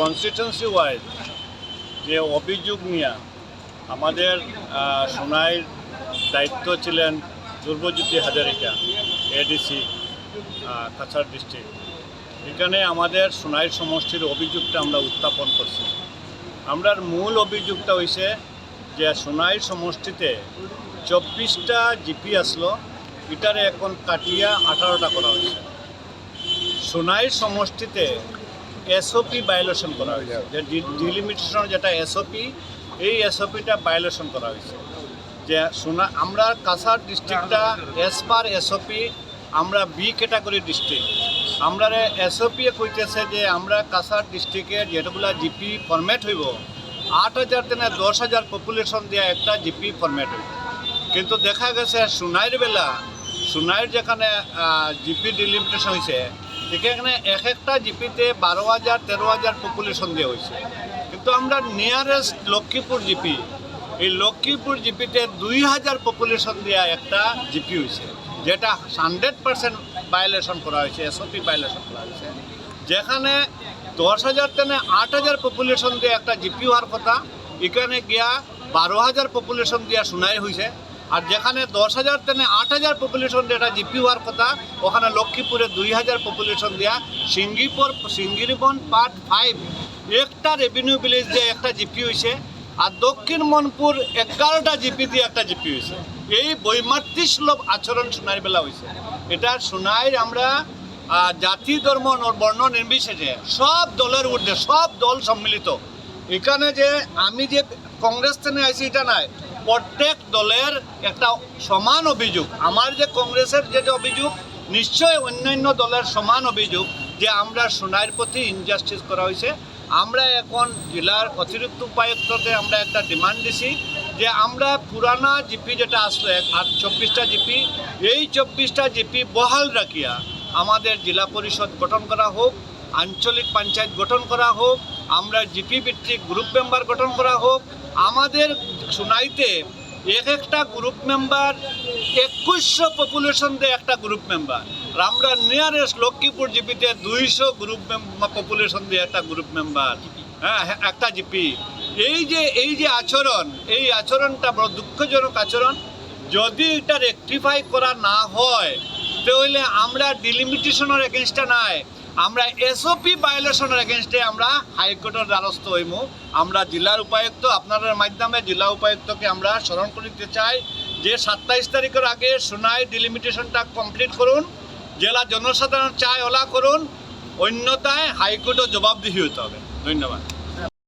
Constituency wise যে অভিযোগ নিয়ে আমাদের সোনাইয়ের দায়িত্ব ছিলেন দুর্বজ্যোতি হাজারিকা এডিসি কাছাড় ডিস্ট্রিক্ট। এখানে আমাদের সোনাইয়ের সমষ্টির অভিযোগটা আমরা উত্থাপন করছি। আমরার মূল অভিযোগটা হয়েছে যে সোনাইয়ের সমষ্টিতে চব্বিশটা জিপি আসলো, এটারে এখন কাটিয়া আঠারোটা করা হয়েছে। সোনাইয়ের সমষ্টিতে এসওপি ভায়োলেশন করা হয়েছে। যে ডিলিমিটেশন যেটা এসওপি এই এসওপিটা ভায়োলেশন করা হয়েছে। যে সোনা আমরা কাছাড় ডিস্ট্রিক্টটা এস পার এসওপি আমরা বি ক্যাটাগরি ডিস্ট্রিক্ট আমরা এসওপি কইতেছে যে আমরা কাছাড় ডিস্ট্রিক্টের যেগুলা জিপি ফরম্যাট হইব, আট হাজার থেকে দশ হাজার পপুলেশন দিয়ে একটা জিপি ফরম্যাট হইব। কিন্তু দেখা গেছে সোনাইয়ের বেলা সোনাইয়ের যেখানে জিপি ডিলিমিটেশন হয়েছে সেখানে এক একটা জিপিতে বারো হাজার, তেরো হাজার পপুলেশন দেওয়া হয়েছে। কিন্তু আমরা নিয়ারেস্ট লক্ষ্মীপুর জিপি, এই লক্ষ্মীপুর জিপিতে দুই হাজার পপুলেশন দেওয়া একটা জিপি হয়েছে, যেটা হান্ড্রেড পার্সেন্ট ভায়োলেশন করা হয়েছে এসওপি ভায়োলেশন করা হয়েছে। যেখানে দশ হাজার থেকে আট হাজার পপুলেশন দিয়ে একটা জিপি হওয়ার কথা, এখানে গিয়া বারো হাজার পপুলেশন দিয়া শোনাই হয়েছে। আর যেখানে দশ হাজার থেকে আট হাজার পপুলেশন একটা জিপি হওয়ার কথা, ওখানে লক্ষ্মীপুরে দুই হাজার পপুলেশন দিয়া, সিঙ্গিপুর, সিঙ্গিরিবন পার্ট ফাইভ একটা রেভিনিউ ভিলেজ দিয়ে একটা জিপি হয়েছে আর দক্ষিণ মনপুর এগারোটা জিপি দিয়ে একটা জিপি হয়েছে এই বৈমাতৃসুলভ আচরণ সোনাই বেলা হয়েছে এটা সোনাইর আমরা জাতি, ধর্ম বর্ণ নির্বিশেষে সব দলের ঊর্ধ্বে, সব দল সম্মিলিত। এখানে যে আমি যে কংগ্রেস থেকে আইছি, এটা নাই। প্রত্যেক দলের একটা সমান অভিযোগ। আমার যে কংগ্রেসের যে অভিযোগ নিশ্চয় অন্যান্য দলের সমান অভিযোগ যে আমরা সোনাইয়ের প্রতি ইনজাস্টিস করা হয়েছে। আমরা এখন জেলার অতিরিক্ত উপায়ুক্ততে আমরা একটা ডিমান্ড দিছি যে আমরা পুরানা জিপি যেটা আসলে আর চব্বিশটা জিপি, এই চব্বিশটা জিপি বহাল রাখিয়া আমাদের জেলা পরিষদ গঠন করা হোক, আঞ্চলিক পঞ্চায়েত গঠন করা হোক, আমরা জিপি ভিত্তিক গ্রুপ মেম্বার গঠন করা হোক আমাদের শুনাইতে এক একটা গ্রুপ মেম্বার একুশশো পপুলেশন দিয়ে একটা গ্রুপ মেম্বার আর আমরা নিয়ারেস্ট লক্ষ্মীপুর জিপিতে দুইশো গ্রুপ পপুলেশন দিয়ে একটা গ্রুপ মেম্বার হ্যাঁ হ্যাঁ, একটা জিপি। এই যে এই যে আচরণ এই আচরণটা বড় দুঃখজনক আচরণ। যদি এটা রেকটিফাই করা না হয় তাহলে আমরা ডিলিমিটেশনের এগেনস্টে নাই। আমরা এসওপি ভায়োলেশনের এগেনস্টে আমরা হাইকোর্টের দ্বারস্থ হইমু। আমরা জেলার উপায়ুক্ত, আপনাদের মাধ্যমে জেলা উপায়ুক্তকে আমরা স্মরণ করিতে চাই যে সাতাইশ তারিখের আগে সোনাই ডিলিমিটেশনটা কমপ্লিট করুন, জেলা জনসাধারণ চায় ওলা করুন অন্যতায় হাইকোর্টও জবাবদিহি হতে হবে। ধন্যবাদ।